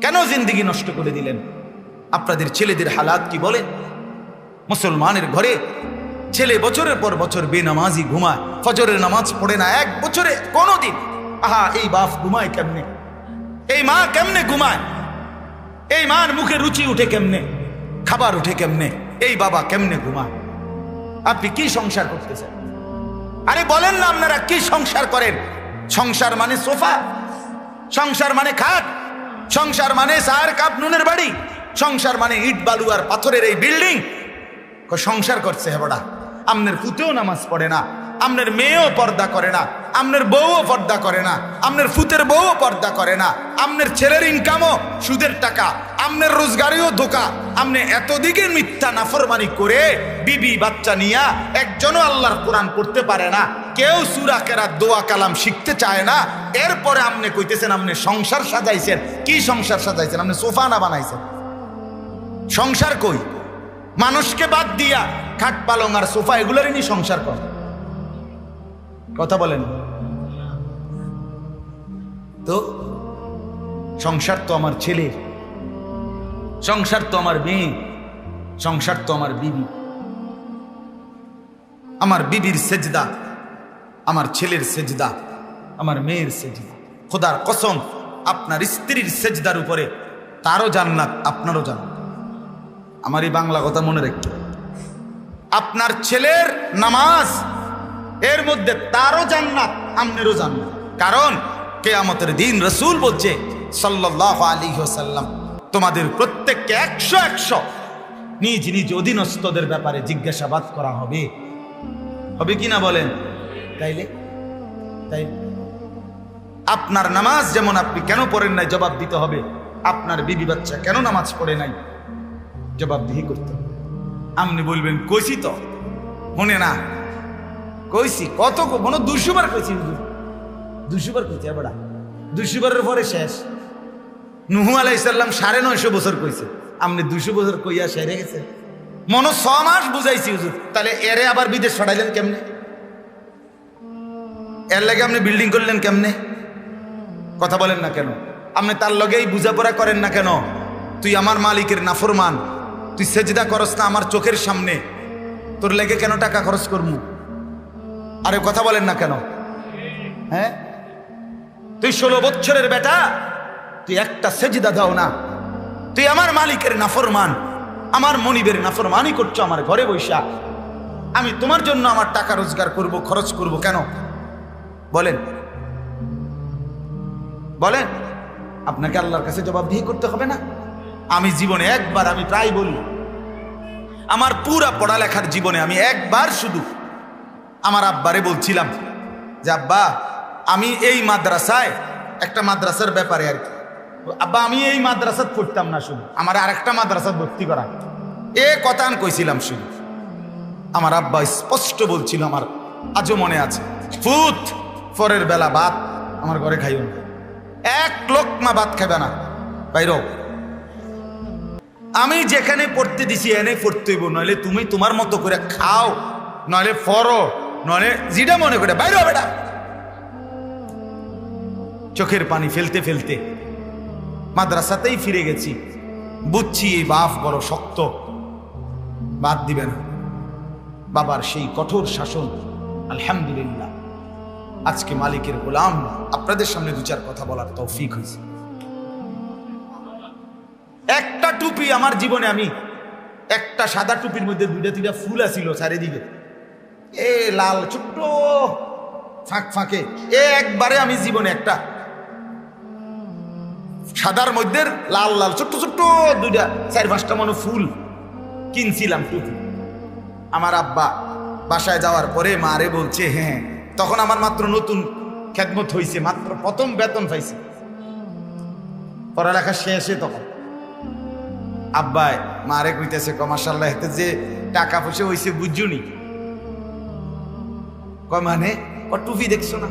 কেন জিন্দিগি নষ্ট করে দিলেন? আপনাদের ছেলেদের হালাত কি বলে মুসলমানের ঘরে ছেলে বছরের পর বছর বেনামাজি ঘুমায়, ফজরের নামাজ পড়ে না এক বছরে, কোনোদিন। আহা, এই বাপ ঘুমায় কেমনে? এই মা কেমনে ঘুমায়? এই মার মুখে রুচি উঠে কেমনে? খাবার উঠে কেমনে? এই বাবা কেমনে ঘুমায়? আপনি কি সংসার করতেছেন? আরে বলেন না আপনারা কি সংসার করেন? সংসার মানে সোফা, সংসার মানে খাট সংসার মানে সার, কাপ, নুনের বাড়ি। সংসার মানে ইট, বালু আর পাথরের এই বিল্ডিং। সংসার করছে হেবড়া আমনের ফুতেও নামাজ পড়ে না, আমনের মেয়েও পর্দা করে না, আমনের বউও পর্দা করে না, আমনের ফুতের বউও পর্দা করে না, আমনের ছেলের ইনকামও সুদের টাকা। আমনের রোজগারিও ধোকা। আমনে এতদিকে মিথ্যা নাফরমানি করে বিবি বাচ্চা নিয়া একজনও আল্লাহর কোরআন পড়তে পারে না। কেউ সুরা কেরা দোয়া, কালাম শিখতে চায় না। এরপরে আমনে কইতেছেন, আমনে সংসার সাজাইছেন। কি সংসার সাজাইছেন? আপনি সোফা না বানাইছেন? সংসার কই? মানুষকে বাদ দিয়া খাট, পালং আর সোফা এগুলোরই নি সংসার কর। কথা বলেন। তো সংসার তো আমার ছেলে সংসার তো আমার মেয়ে, সংসার তো আমার বিবি। আমার বিবির সেজদা, আমার ছেলের সেজদা, আমার মেয়ের সেজদা। খোদার কসম, আপনার স্ত্রীর সেজদার উপরে তারও জান্নাত, আপনারও জান্নাত। আমার এই বাংলা কথা মনে রাখতে আপনার ছেলের নামাজ, এর মধ্যে তারও জান্নাত, আমনেরও জান্নাত। কারণ কেয়ামতের দিন রসুল বলছে সাল্লাহ আলী সাল্লাম তোমাদের প্রত্যেককে একশো একশো নিজ নিজ অধীনস্থদের ব্যাপারে জিজ্ঞাসাবাদ করা হবে। হবে কি না বলেন? তাইলে? তাই? আপনার নামাজ যেমন আপনি কেন পড়েন নাই, জবাব দিতে হবে। আপনার বিবি বাচ্চা কেন নামাজ পড়ে নাই? জবাবদিহি করতে হবে। আপনি বলবেন, কইছি তো। মনে না। কইছি, কত মনে দুশো বার কইছি দুশো বার কইছি বারের পরে শেষ। নুহু আলাইসাল্লাম সাড়ে নয়শো বছর কইছে। আপনি দুশো বছর কইয়া সেরে গেছে। মনে ছ মাস বুঝাইছি হুজুর। তাহলে এরে আবার বিদেশ ছড়াইলেন কেমনে? এর লাগে আপনি বিল্ডিং করলেন কেমনে? কথা বলেন না কেন? আপনি তার লগেই বুঝাপড়া করেন না কেন? তুই আমার মালিকের নাফরমান। তুই সেজদা করস না আমার চোখের সামনে। তোর লেগে কেন টাকা খরচ করব আরে কথা বলেন না কেন? হ্যাঁ? তুই ষোলো বছরের বেটা। তুই একটা সেজদা দাও না। তুই আমার মালিকের নাফরমান। আমার মনিবের নাফরমানই করছ আমার ঘরে বৈশা। আমি তোমার জন্য আমার টাকা রোজগার করব, খরচ করব কেন? বলেন। বলেন, আপনাকে আল্লাহর কাছে জবাব জবাবদিহি করতে হবে না? আমি জীবনে একবার, আমি প্রায় বলি। আমার পুরা পড়ালেখার জীবনে আমি একবার শুধু আমার আব্বারে বলছিলাম যে, আব্বা, আমি এই মাদ্রাসায়, একটা মাদ্রাসার ব্যাপারে আর কি আব্বা, আমি এই মাদ্রাসাত পড়তাম না শুধু। আমার আরেকটা মাদ্রাসাত ভর্তি করা। এ কথা কইছিলাম শুধু। আমার আব্বা স্পষ্ট বলছিল আমার, আজও মনে আছে, ফুত, পরের বেলা ভাত আমার ঘরে খাইও না। এক লোকমা ভাত খাবে না। বাইর আমি যেখানে পড়তে দিছি এনে পড়তে হইব, নইলে তুমি তোমার মতো করে খাও, নইলে ফরো নইলে যেটা মনে করে বাইর বেটা চোখের পানি ফেলতে ফেলতে মাদ্রাসাতেই ফিরে গেছি। বুঝছি এই বাপ বড় শক্ত। বাদ দিবে না। বাবার সেই কঠোর শাসন, আলহামদুলিল্লাহ। আজকে মালিকের গোলাম, আপনাদের সামনে দু চার কথা বলার তৌফিক হয়েছে। একটা টুপি আমার জীবনে আমি, একটা সাদা টুপির মধ্যে দুইটা তিনটা ফুল আসিল চারিদিকে। এ লাল, ছোট্ট, ফাঁক ফাঁকে। এ একবারে আমি জীবনে একটা সাদার মধ্যে লাল লাল, ছোট্ট ছোট্ট দুইটা, চার পাঁচটা মনে ফুল কিনছিলাম টুপি আমার আব্বা বাসায় যাওয়ার পরে মারে বলছে হ্যাঁ তখন আমার মাত্র নতুন খেদমত হয়েছে মাত্র প্রথম বেতন পাইছে। পড়ালেখা শেষে তখন আব্বাই মারে কইতেছে কমার্শাল্লাহ এতে যে টাকা পয়সা হয়েছে বুঝুনি কয় মানে? ও টুপি দেখছ না?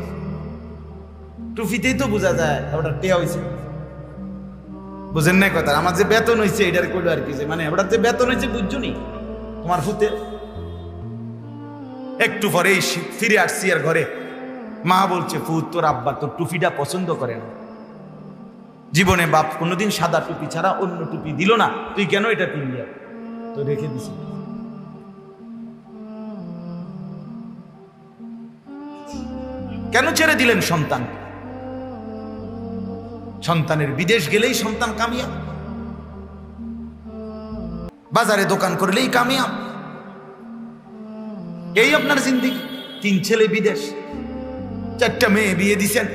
টুপিতেই তো বোঝা যায় ওটা টেয়া হয়েছে বুঝেন নাই কথা? আমার যে বেতন হয়েছে এটার করল আর কি মানে ওটার যে বেতন হয়েছে বুঝছুনি তোমার ফুতে? একটু পরে ফিরে আসছি আর ঘরে। মা বলছে, ফুত, তোর আব্বা তোর টুপিটা পছন্দ করে না। জীবনে বাপ কোনোদিন সাদা টুপি ছাড়া অন্য টুপি দিল না। তুই কেন এটা কিনলি? তো রেখে দিছি। কেন ছেড়ে দিলেন সন্তান সন্তানের বিদেশ গেলেই সন্তান কামিয়া বাজারে দোকান করলেই কামিয়া এই আপনার জিন্দিগি। তিন ছেলে বিদেশ। চারটা মেয়ে বিয়ে দিছেন।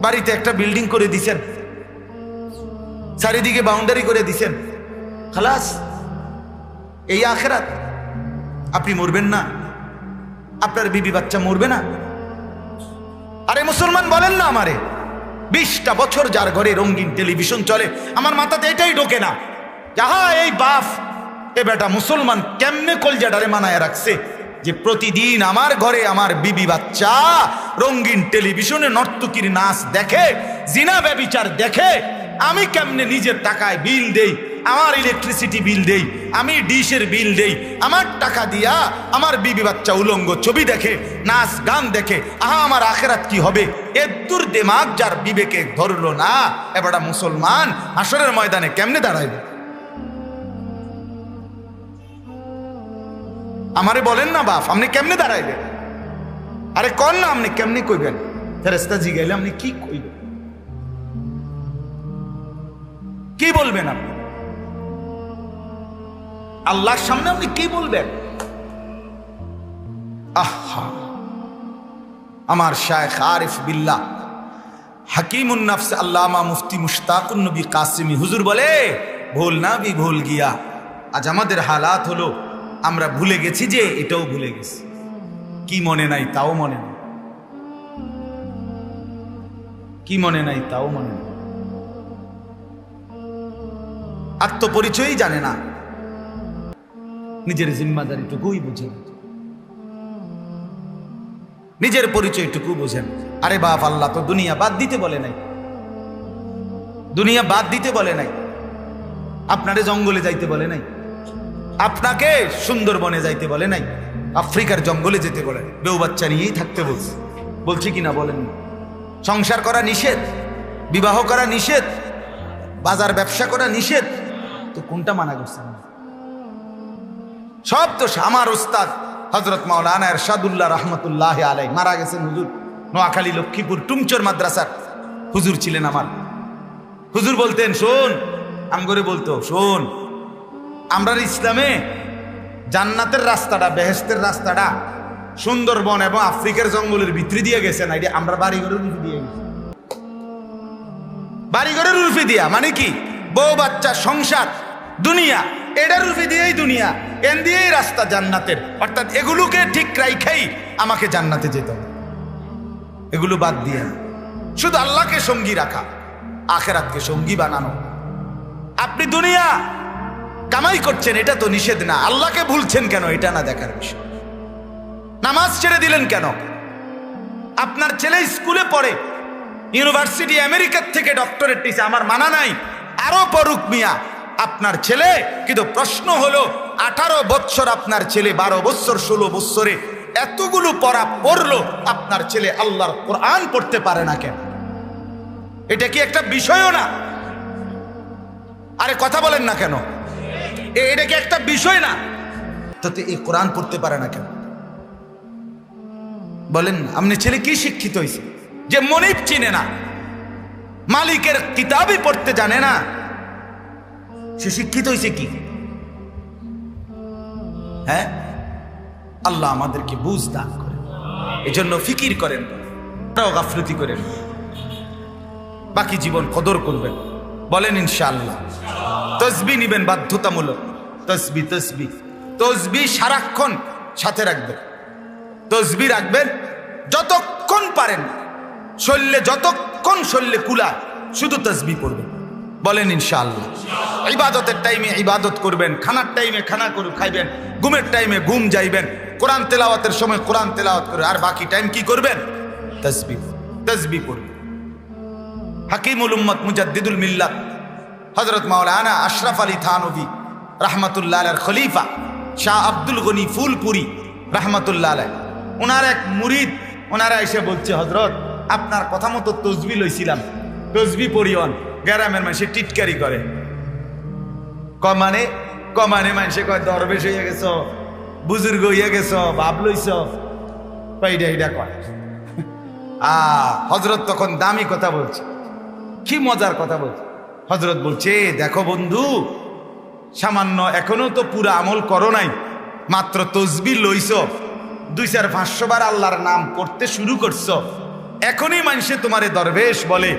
বাড়িতে একটা বিল্ডিং করে দিছেন। চারিদিকে বাউন্ডারি করে দিছেন। খালাস, এই আখেরাত। আপনি মরবেন না। আপনার বিবি বাচ্চা মরবে না। আরে মুসলমান বলেন না আমারে। বিশটা বছর যার ঘরে রঙিন টেলিভিশন চলে, আমার মাথাতে এটাই ঢোকে না। যাহা এই বাফ এ বেটা মুসলমান কেমনে কলজাডারে মানায় রাখছে যে প্রতিদিন আমার ঘরে আমার বিবি বাচ্চা রঙিন টেলিভিশনে নর্তকির নাচ দেখে, জিনা ব্যবিচার দেখে, আমি কেমনে নিজের টাকায় বিল দেই? আমার ইলেকট্রিসিটি বিল দেই, আমি ডিশের বিল দেই, আমার টাকা দিয়া আমার বিবি বাচ্চা উলঙ্গ ছবি দেখে, নাচ, গান দেখে, আহা, আমার আখেরাত কি হবে? এদ্দুর দেমাগ যার বিবেকে ধরল না এবারটা মুসলমান আসরের ময়দানে কেমনে দাঁড়াইবে? আমারে বলেন না বাপ, আপনি কেমনে দাঁড়াইবেন? আরে কন না, আপনি কেমনে কইবেন? ফেরেস্তা জি গেলে আপনি কি কইবেন? কি বলবেন আপনি? আল্লাহর সামনে আপনি কি বলবেন? আহা, আমার শায়েখ আরিফ বিল্লাহ, হাকিমুন নফস আল্লামা মুফতি মুশতাকুন নবী কাসিমি হুজুর বলে, ভুল না বি, ভুল গিয়া। আজ আমাদের হালাত হলো, আমরা ভুলে গেছি যে এটাও ভুলে গেছি। কি মনে নাই তাও মনে নাই। কি মনে নাই তাও মনে নাই। আত্মপরিচয়ই জানে না। নিজের জিম্মাদারিটুকুই বুঝে না নিজের পরিচয়টুকু বুঝেন। আরে বাপ আল্লাহ, তো দুনিয়া বাদ দিতে বলে নাই। দুনিয়া বাদ দিতে বলে নাই। আপনারে জঙ্গলে যাইতে বলে নাই। আপনাকে সুন্দরবনে যাইতে বলে নাই। আফ্রিকার জঙ্গলে যেতে বলে বেউ বাচ্চা নিয়েই থাকতে বলছে। বলছি কিনা বলেন সংসার করা নিষেধ, বিবাহ করা নিষেধ, বাজার ব্যবসা করা নিষেধ। তো কোনটা মানা করছেন? সব তো আমার উস্তাদ হজরত মাওলানা এরশাদুল্লাহ রহমতুল্লাহ আলাই মারা গেছেন হুজুর, নোয়াখালী লক্ষ্মীপুর টুমচর মাদ্রাসার। হুজুর ছিলেন আমার। হুজুর বলতেন, শোন আমগরে বলতো, শোন, আমরা ইসলামে জান্নাতের রাস্তাটা বেহেস্তের রাস্তাটা সুন্দরবন এবং আফ্রিকার জঙ্গলের ভিতরে দিয়ে গেছেন আইডিয়া আমরা বাড়িঘরের রুফে দিয়ে গেছি। বাড়িঘরের রুফে দিয়া মানে কি? বউ, বাচ্চা, সংসার, দুনিয়া এটার রুফে দিয়েই দুনিয়া, এন দিয়েই রাস্তা জান্নাতের। অর্থাৎ এগুলোকে ঠিক রাইখাই আমাকে জান্নাতে যেতে এগুলো বাদ দিয়ে শুধু আল্লাহকে সঙ্গী রাখা, আখেরাতকে সঙ্গী বানানো। আপনি দুনিয়া কামাই করছেন, এটা তো নিষেধ না। আল্লাহকে ভুলছেন কেন? এটা না দেখার বিষয়। নামাজ ছেড়ে দিলেন কেন? আপনার ছেলে স্কুলে পড়ে, ইউনিভার্সিটি আমেরিকার থেকে ডক্টরেট নিছে, আমার মানা নাই। আরও পড়ুক মিয়া। আপনার ছেলে, কিন্তু প্রশ্ন হলো, আঠারো বৎসর আপনার ছেলে, বারো বৎসর, ষোলো বৎসরে এতগুলো পড়া পড়ল, আপনার ছেলে আল্লাহর কোরআন পড়তে পারে না কেন? এটা কি একটা বিষয়ও না? আরে কথা বলেন না কেন? এটা কি একটা বিষয় না? তাতে এই কোরআন পড়তে পারে না কেন? বলেন আপনি ছেলে কি শিক্ষিত হয়েছে যে মনিব চিনে না, মালিকের কিতাবই পড়তে জানে না সে শিক্ষিত হয়েছে কি? হ্যাঁ? আল্লাহ আমাদেরকে বুঝ দান করেন। এজন্য ফিকির করেন তারাও গাফলতি করেন বাকি জীবন কদর করবেন। বলেন ইনশাআল্লাহ। তসবি নিবেন বাধ্যতামূলক। তসবি তসবি। তসবি সারাক্ষণ সাথে রাখবেন। তসবি রাখবেন যতক্ষণ পারেন। শরীরে যতক্ষণ শরীরে কুলা, শুধু তসবি পড়বেন। বলেন ইনশাআল্লাহ। ইবাদতের টাইমে ইবাদত করবেন, খানার টাইমে খানা করে খাইবেন, ঘুমের টাইমে ঘুম যাইবেন, কোরআন তেলাওয়াতের সময় কোরআন তেলাওয়াত করে, আর বাকি টাইম কি করবেন? তসবি তসবি পড়বেন হাকিমুল উম্মত মুজাদ্দিদুল মিল্লাত হজরত মাওলানা আশরাফ আলী থানবী রহমতুল্লাহ আলার খলিফা, শাহ আব্দুল গনি ফুলপুরি, রহমতুল্লাহ আলাই ওনার এক মুরিদ, ওনারা এসে বলছে হজরত আপনার কথা মতো তসবি লইছিলাম। তসবি পরিয়ন গ্রামের মানুষে টিটকারি করে। কমানে কমানে মানুষে কয়, দরবেশ হইয়া গেছ, বুজুর্গ হইয়া গেছ ভাব লইছ। এইটা এইটা কয়। আ হজরত তখন দামি কথা বলছে। কি মজার কথা বলছে। হজরত বলছে দেখো বন্ধু, সামান্য এখনও তো পুরো আমল করো নাই, মাত্র তসবি লইছ, দুই চার, পাঁচশো বার আল্লাহর নাম করতে শুরু করছ। এখনই মানুষে তোমারে দরবেশ বলে,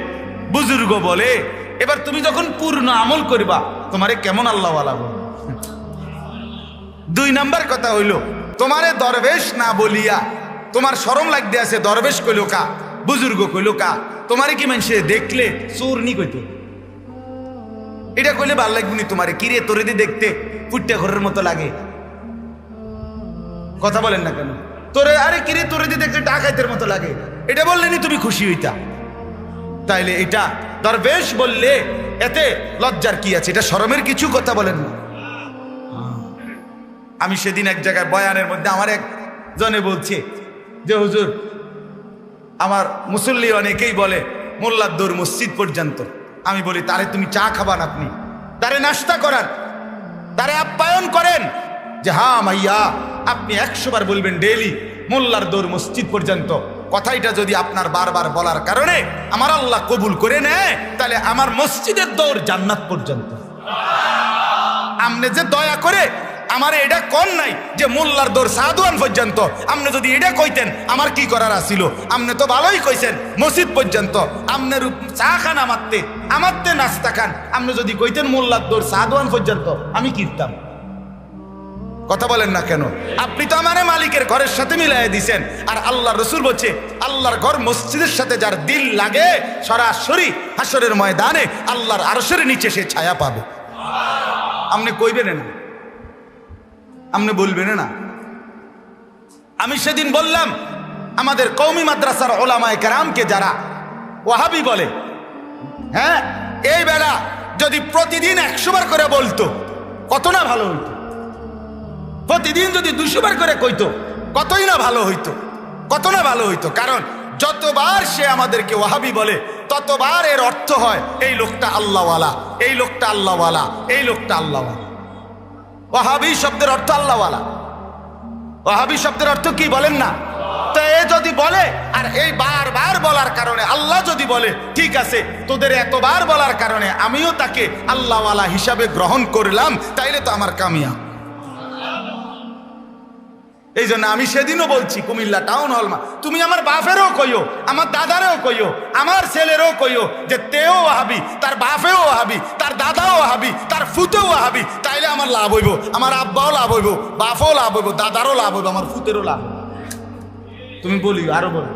বুজুর্গ বলে এবার তুমি যখন পূর্ণ আমল করবা, তোমারে কেমন আল্লাহওয়ালা বলবে? দুই নাম্বার কথা হইল, তোমারে দরবেশ না বলিয়া, তোমার সরম লাগতে আছে, দরবেশ কইল কা, বুজুর্গ কইল কা, তোমারে কি মানুষে দেখলে চোর নি কইতো? এটা কইলে ভালো লাগবে তোমারে কিরে তোরে দিয়ে দেখতে, পুট্টা ঘরের মতো লাগে। কথা বলেন না কেন? তোরে, আরে কিরে তোরে দিয়ে দেখতে, ডাকাইতের মতো লাগে। এটা বললেনি তুমি খুশি হইতা। তাইলে এটা দরবেশ বললে এতে লজ্জার কি আছে? এটা শরমের কিছু কথা বলেন না। আমি সেদিন এক জায়গায় বয়ানের মধ্যে আমার এক জনে বলছে যে, হুজুর, আমার মুসল্লি অনেকেই বলে মোল্লার দৌর মসজিদ পর্যন্ত। আমি বলি, তারে তুমি চা খাবান আপনি। তারে নাস্তা করান। তারে আপ্যায়ন করেন। যে হ্যাঁ মাইয়া, আপনি একশো বার বলবেন ডেলি মোল্লার দৌর মসজিদ পর্যন্ত। কথাইটা যদি আপনার বারবার বলার কারণে আমার আল্লাহ কবুল করে নেয়, তাহলে আমার মসজিদের দৌড় জান্নাত পর্যন্ত। আমনে যে দয়া করে, আমার এটা কন নাই যে মোল্লার দৌড় সাধুয়ান পর্যন্ত। আপনি যদি এটা কইতেন, আমার কি করার আসিল আপনি তো ভালোই কইছেন, মসজিদ পর্যন্ত। আমনের চা খান আমারতে আমারতে নাস্তা খান। আপনি যদি কইতেন মোল্লার দৌড় সাধুয়ান পর্যন্ত, আমি কিনতাম কথা বলেন না কেন? আপনি তো আমার মালিকের ঘরের সাথে মিলাই দিছেন। আর আল্লাহ রসুল বলছে, আল্লাহর ঘর মসজিদের সাথে যার দিল লাগে, সরাসরি হাসরের ময়দানে আল্লাহর আরসের নিচে সে ছায়া পাবে। আপনি কইবেন না। আপনি বলবেন না। আমি সেদিন বললাম, আমাদের কৌমি মাদ্রাসার ওলামায় কারামকে যারা ওয়াহাবি বলে হ্যাঁ এই বেলা যদি প্রতিদিন একশোবার করে বলতো, কত না ভালো হইতো। প্রতিদিন যদি দুশো বার করে কইতো, কতই না ভালো হইতো, কত না ভালো হইতো। কারণ যতবার সে আমাদেরকে ওয়াহাবি বলে, ততবার এর অর্থ হয়, এই লোকটা আল্লাহওয়ালা, এই লোকটা আল্লাহওয়ালা, এই লোকটা আল্লাহওয়ালা। ওয়াহাবি শব্দের অর্থ আল্লাহওয়ালা। ওয়াহাবি শব্দের অর্থ কি বলেন না? তো এ যদি বলে, আর এই বারবার বলার কারণে, আল্লাহ যদি বলে, ঠিক আছে, তোদের এতবার বলার কারণে, আমিও তাকে আল্লাহওয়ালা হিসাবে গ্রহণ করলাম, তাইলে তো আমার কামিয়া এই জন্য আমি সেদিনও বলছি, কুমিল্লা টাউন হলমা তুমি আমার বাপেরও কইও, আমার দাদারও কইও, আমার ছেলেরও কইও যে তেও হাবি তার বাপেও হাবি তার দাদাও হাবি তার ফুতেও হাবি তাইলে আমার লাভ হইব, আমার আব্বাও লাভ হইব, বাপও লাভ হইব, দাদারও লাভ হইব, আমার ফুতেরও লাভ তুমি বলিও, আরও বলো।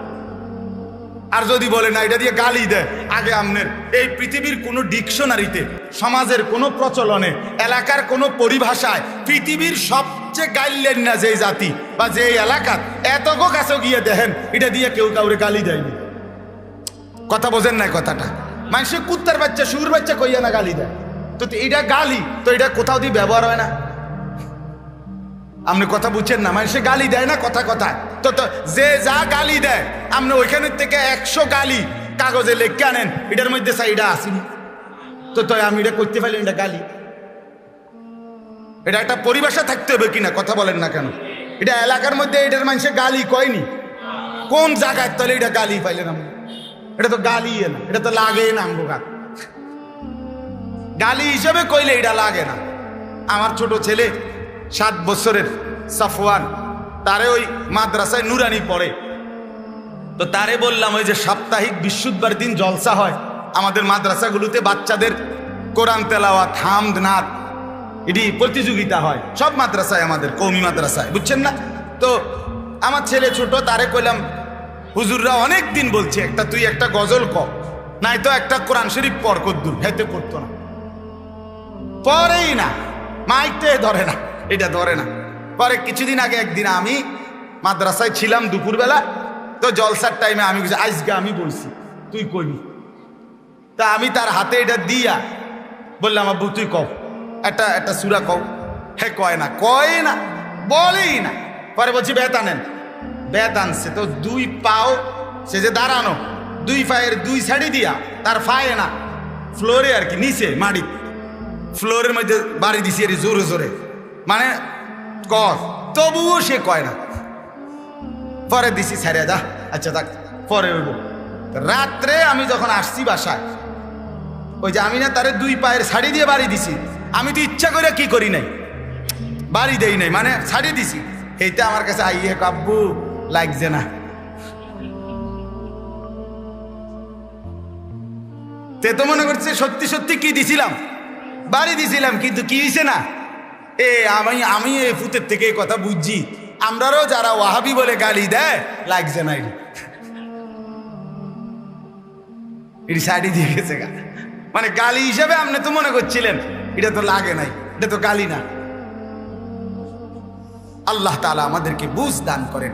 আর যদি বলে না, এটা দিয়ে গালি দেয়। আগে আমনের, এই পৃথিবীর কোনো ডিকশনারিতে, সমাজের কোনো প্রচলনে, এলাকার কোনো পরিভাষায়, পৃথিবীর সবচেয়ে গাইলেন না যে জাতি বা যে এলাকার এতগো কাছে গিয়ে দেখেন, এটা দিয়ে কেউ কাউরে গালি দেয়নি। কথা বোঝেন না কথাটা? মানুষে কুত্তার বাচ্চা সুর বাচ্চা কইয়া না গালি দেয়। তো এটা গালি, তো এটা কোথাও দিয়ে ব্যবহার হয় না। আপনি কথা বুঝছেন না, মানুষে গালি দেয় না কথা কথা তো তো, যে যা গালি দেয়, আপনি ওইখানের থেকে একশো গালি কাগজে লেখকে আনেন, এটার মধ্যে সাইডা আসেনি তো তো, আমি এটা করতে পারলেন এটা গালি। এটা একটা পরিভাষা থাকতে হবে কিনা, কথা বলেন না কেন? এটা এলাকার মধ্যে এটার মানুষের গালি কয়নি? কোন জায়গায় তাহলে এটা গালি পাইলেন আপনি? এটা তো গালি না, এটা তো লাগে না আমগো গালি হিসেবে কইলে এটা লাগে না। আমার ছোট ছেলে সাত বছরের সাফওয়ান, তারে ওই মাদ্রাসায় নুরানি পড়ে। তো তারে বললাম, ওই যে সাপ্তাহিক বিশুদ্ধবার দিন জলসা হয়, আমাদের মাদ্রাসাগুলোতে বাচ্চাদের কোরআন তেলাওয়াত, হামদ নাথ এটি প্রতিযোগিতা হয়, সব মাদ্রাসায় আমাদের, কৌমি মাদ্রাসায়, বুঝছেন না? তো আমার ছেলে ছোট, তারে কইলাম, হুজুররা অনেক দিন বলছে, একটা তুই একটা গজল ক, নাই তো একটা কোরআন শরীফ পর কদ্দুর, হেতে করতো না। পরেই না মাইতে ধরে না। এটা ধরে না। পরে কিছুদিন আগে একদিন আমি মাদ্রাসায় ছিলাম দুপুরবেলা, তো জলসার টাইমে আমি আজকে আমি বলছি, তুই কইবি? তা আমি তার হাতে এটা দিয়া বললাম, আব্বু, তুই কও, একটা একটা সুরা কও। হে, কয় না কয় না, বলেই না। পরে বলছি, বেত আনেন। বেত আনছে, তো দুই পাও সে যে দাঁড়ানো, দুই পায়ের দুই সাইডে দিয়া, তার পায়ে না ফ্লোরে আর কি, নিচে মাটি ফ্লোরের মধ্যে বাড়ি দিছি আর জোরে জোরে। মানে কর। তবুও সে কয় না। পরে দিছি ছাড়িয়া যা আচ্ছা থাক, পরে হইব রাত্রে আমি যখন আসছি বাসায়, ওই যে আমি না তারে দুই পায়ের শাড়ি দিয়ে বাড়ি দিছি। আমি তো ইচ্ছা করে কি করি নাই? বাড়ি দেই নাই মানে শাড়ি দিছি। এইটা আমার কাছে আইয়ে কাব্বু, লাগছে না। তে তো মনে করছে সত্যি সত্যি কি দিছিলাম? বাড়ি দিছিলাম, কিন্তু কি হয়েছে না? এ, আমি আমি এই ফুতের থেকে এই কথা বুঝছি। আমরারও যারা ওয়াহাবি বলে গালি দেয় লাগছে না এটি এটি সাইডে দিয়ে গেছে গা। মানে গালি হিসাবে আপনি তো মনে করছিলেন, এটা তো লাগে নাই, এটা তো গালি না। আল্লাহ তালা আমাদেরকে বুঝ দান করেন।